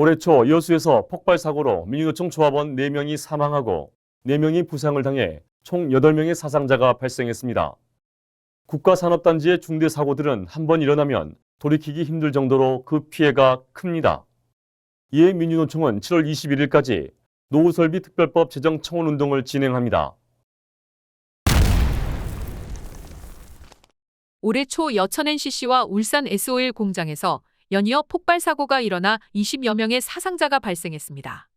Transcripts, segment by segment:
올해 초 여수에서 폭발 사고로 민주노총 조합원 4명이 사망하고 4명이 부상을 당해 총 8명의 사상자가 발생했습니다. 국가산업단지의 중대 사고들은 한 번 일어나면 돌이키기 힘들 정도로 그 피해가 큽니다. 이에 민주노총은 7월 21일까지 노후설비 특별법 제정 청원 운동을 진행합니다. 올해 초 여천 NCC와 울산 SOL 공장에서 연이어 폭발 사고가 일어나 20여 명의 사상자가 발생했습니다.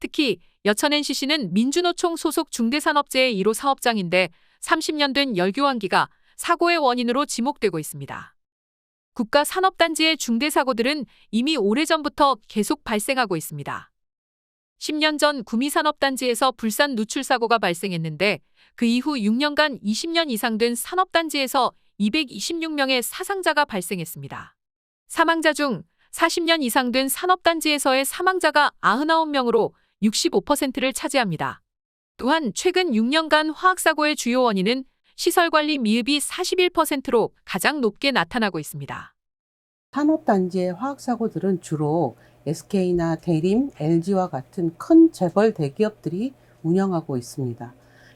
특히 여천 NCC는 민주노총 소속 중대산업재의 1호 사업장인데 30년 된 열교환기가 사고의 원인으로 지목되고 있습니다. 국가산업단지의 중대사고들은 이미 오래전부터 계속 발생하고 있습니다. 10년 전 구미산업단지에서 불산 누출 사고가 발생했는데 그 이후 6년간 20년 이상 된 산업단지에서 226명의 사상자가 발생했습니다. 사망자 중 40년 이상 된 산업단지에서의 사망자가 99명으로 65%를 차지합니다. 또한 최근 6년간 화학사고의 주요 원인은 시설관리 미흡이 41%로 가장 높게 나타나고 있습니다. 산업단지의 화학사고들은 주로 SK나 대림, LG와 같은 큰 재벌 대기업들이 운영하고 있습니다.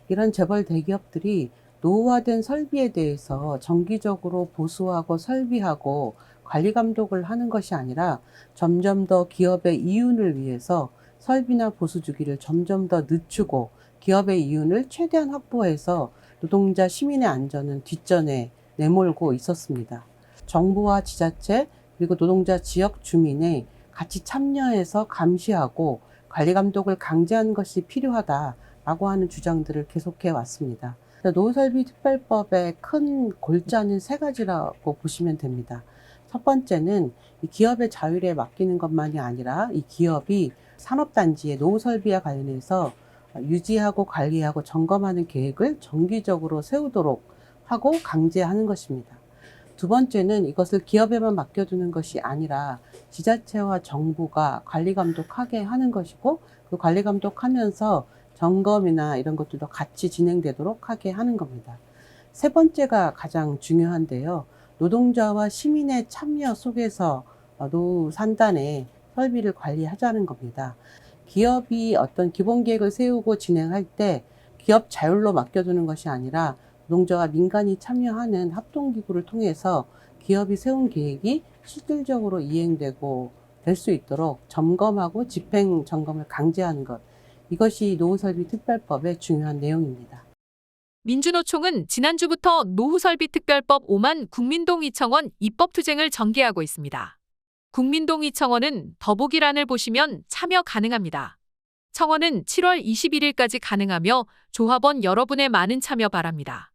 이런 재벌 대기업들이 노후화된 설비에 대해서 정기적으로 보수하고 설비하고 관리 감독을 하는 것이 아니라 점점 더 기업의 이윤을 위해서 설비나 보수 주기를 점점 더 늦추고 기업의 이윤을 최대한 확보해서 노동자 시민의 안전은 뒷전에 내몰고 있었습니다. 정부와 지자체 그리고 노동자 지역 주민의 같이 참여해서 감시하고 관리 감독을 강제하는 것이 필요하다라고 하는 주장들을 계속해 왔습니다. 노설비 특별법의 큰 골자는 세 가지라고 보시면 됩니다. 첫 번째는 이 기업의 자율에 맡기는 것만이 아니라 이 기업이 산업단지의 노후 설비와 관련해서 유지하고 관리하고 점검하는 계획을 정기적으로 세우도록 하고 강제하는 것입니다. 두 번째는 이것을 기업에만 맡겨두는 것이 아니라 지자체와 정부가 관리 감독하게 하는 것이고 그 관리 감독하면서 점검이나 이런 것들도 같이 진행되도록 하게 하는 겁니다. 세 번째가 가장 중요한데요. 노동자와 시민의 참여 속에서 노후 산단의 설비를 관리하자는 겁니다. 기업이 어떤 기본 계획을 세우고 진행할 때 기업 자율로 맡겨두는 것이 아니라 노동자와 민간이 참여하는 합동기구를 통해서 기업이 세운 계획이 실질적으로 이행되고 될 수 있도록 점검하고 집행 점검을 강제하는 것. 이것이 노후설비 특별법의 중요한 내용입니다. 민주노총은 지난주부터 노후설비 특별법 5만 국민동의청원 입법투쟁을 전개하고 있습니다. 국민동의청원은 더보기란을 보시면 참여 가능합니다. 청원은 7월 21일까지 가능하며 조합원 여러분의 많은 참여 바랍니다.